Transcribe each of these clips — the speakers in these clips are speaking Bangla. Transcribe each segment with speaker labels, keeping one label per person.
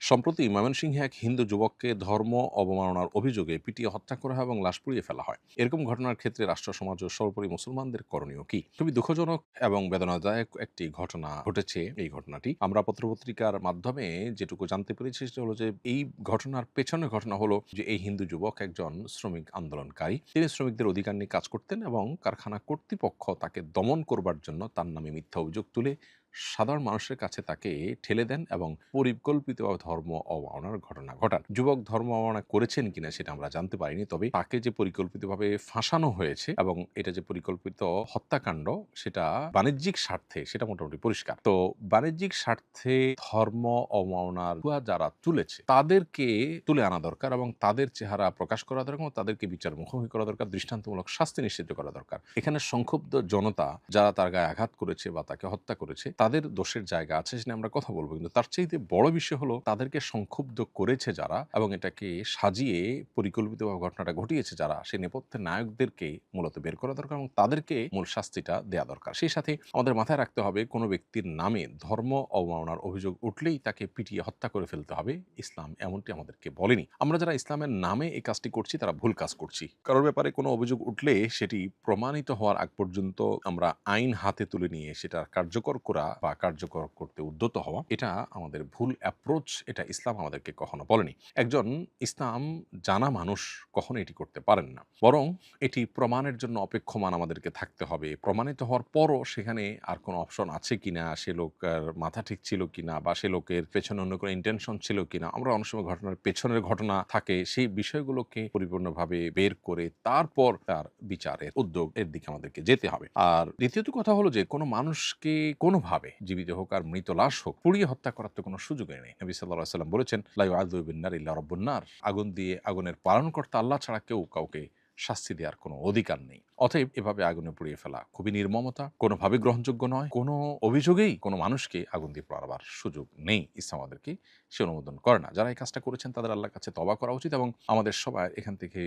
Speaker 1: সম্প্রতি ময়মনসিংহে এক হিন্দু যুবককে ধর্ম অবমাননার অভিযোগে পিটিয়ে হত্যা করা হয় এবং লাশ পুড়িয়ে ফেলা হয়। এরকম ঘটনার ক্ষেত্রে রাষ্ট্র, সমাজ ও সর্বোপরি মুসলমানদের করণীয় কি? খুবই দুঃখজনক এবং বেদনাদায়ক একটি ঘটনা ঘটেছে এই ঘটনাটি। আমরা পত্রপত্রিকার মাধ্যমে যেটুকু জানতে পেরেছি সেটা হলো যে এই ঘটনার পেছনের ঘটনা হলো যে এই হিন্দু যুবক একজন শ্রমিক আন্দোলনকারী। তিনি শ্রমিকদের অধিকার নিয়ে কাজ করতেন এবং কারখানা কর্তৃপক্ষ তাকে দমন করবার জন্য তার নামে মিথ্যা অভিযোগ তুলে সাধারণ মানুষের কাছে তাকে ঠেলে দেন এবং পরিকল্পিতভাবে ধর্ম অবমাননার ঘটনা ঘটান। যুবক ধর্ম অবমাননা করেছেন কিনা সেটা আমরা জানতে পারিনি, তবে তাকে যে পরিকল্পিতভাবে ফাঁসানো হয়েছে এবং এটা যে পরিকল্পিত হত্যাকাণ্ড, সেটা বাণিজ্যিক স্বার্থে, সেটা মোটামুটি পরিষ্কার। তো বাণিজ্যিক স্বার্থে ধর্ম অবমাননার যারা তুলেছে, তাদেরকে তুলে আনা দরকার এবং তাদের চেহারা প্রকাশ করা দরকার এবং তাদেরকে বিচার মুখোমুখি করা দরকার, দৃষ্টান্তমূলক শাস্তি নিশ্চিত করা দরকার। এখানে সংক্ষুব্ধ জনতা যারা তার গায়ে আঘাত করেছে বা তাকে হত্যা করেছে তাদের দোষের জায়গা আছে সেটা আমরা কথা বলব। কিন্তু তার চাইতে বড় বিষয় হলো তাদেরকে সংক্ষুব্ধ করেছে যারা এবং এটাকে সাজিয়ে পরিকল্পিতভাবে ঘটনাটা ঘটিয়েছে যারা সেই নেপথ্যে নায়কদেরকে মূলত বের করা দরকার এবং তাদেরকে মূল শাস্তিটা দেওয়া দরকার। সেই সাথে আমাদের মাথায় রাখতে হবে কোনো ব্যক্তির নামে ধর্ম অবমাননার অভিযোগ উঠলেই তাকে পিটিয়ে হত্যা করে ফেলতে হবে। ইসলাম এমনটি আমাদেরকে বলেনি। আমরা যারা ইসলামের নামে এই কাজটি করছি, তারা ভুল কাজ করছি। কারোর ব্যাপারে কোনো অভিযোগ উঠলে সেটি প্রমাণিত হওয়ার আগ পর্যন্ত আমরা আইন হাতে তুলে নিয়ে সেটা কার্যকর করা বা কার্যকর করতে উদ্যত হওয়া, এটা আমাদের ভুল অ্যাপ্রোচ এটা ইসলাম আমাদেরকে কখনো বলেনি। একজন ইসলাম জানা মানুষ কখনো এটি করতে পারেন না। বরং এটি প্রমাণের জন্য অপেক্ষমান আমাদেরকে থাকতে হবে। প্রমাণিত হওয়ার পরও সেখানে আর কোনো অপশন আছে কিনা, সে লোকের মাথা ঠিক ছিল কিনা বা সে লোকের পেছনে অন্য কোনো ইন্টেনশন ছিল কিনা, আমরা অনেক সময় ঘটনার পেছনের ঘটনা থাকে, সেই বিষয়গুলোকে পরিপূর্ণভাবে বের করে তারপর তার বিচারের উদ্যোগ এর দিকে আমাদেরকে যেতে হবে। আর দ্বিতীয়ত কথা হলো যে, কোনো মানুষকে কোনোভাবে জীবিত হোক আর মৃত লাশ হোক, পুড়িয়ে হত্যা করার তো কোনো সুযোগই নেই। নবী সাল্লাহ সাল্লাম বলেছেন লাইউ আদুবিনার ইল্লা রব্বুন্নার। আগুন দিয়ে আগুনের পালনকর্তা আল্লাহ ছাড়া কেউ কাউকে শাস্তি দেওয়ার কোনো অধিকার নেই। অতএব এভাবে আগুনে পুড়িয়ে ফেলা খুবই নির্মমতা, কোনোভাবে গ্রহণযোগ্য নয়। কোনো অভিযোগেই কোনো মানুষকে আগুন দিয়ে পড়াবার সুযোগ নেই। ইসলাম আমাদেরকে সে অনুমোদন করে না। যারা এই কাজটা করেছেন, তাদের আল্লাহর কাছে তবা করা উচিত এবং আমাদের সবাই এখান থেকে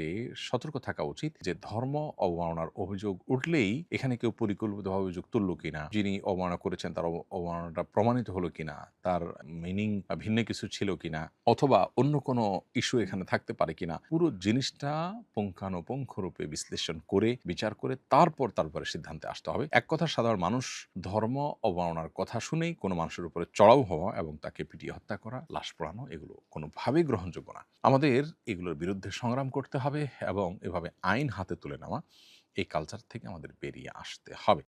Speaker 1: সতর্ক থাকা উচিত যে ধর্ম অবমাননার অভিযোগ উঠলেই এখানে কেউ পরিকল্পিতভাবে অভিযোগ তুলল কিনা, যিনি অবমাননা করেছেন তার অবমাননাটা প্রমাণিত হলো কিনা, তার মিনিং ভিন্ন কিছু ছিল কিনা, অথবা অন্য কোনো ইস্যু এখানে থাকতে পারে কিনা, পুরো জিনিসটা পুঙ্খানুপুঙ্খ রূপে বিশ্লেষণ করে বিচার করে তারপর তারপরে সিদ্ধান্তে আসতে হবে। এক কথা, সাধারণ মানুষ ধর্ম অবমাননার কথা শুনেই কোনো মানুষের উপরে চড়াও হওয়া এবং তাকে পিটিয়ে হত্যা করা, লাশ পড়ানো, এগুলো কোনোভাবেই গ্রহণযোগ্য না। আমাদের এগুলোর বিরুদ্ধে সংগ্রাম করতে হবে এবং এভাবে আইন হাতে তুলে নেওয়া এই কালচার থেকে আমাদের বেরিয়ে আসতে হবে।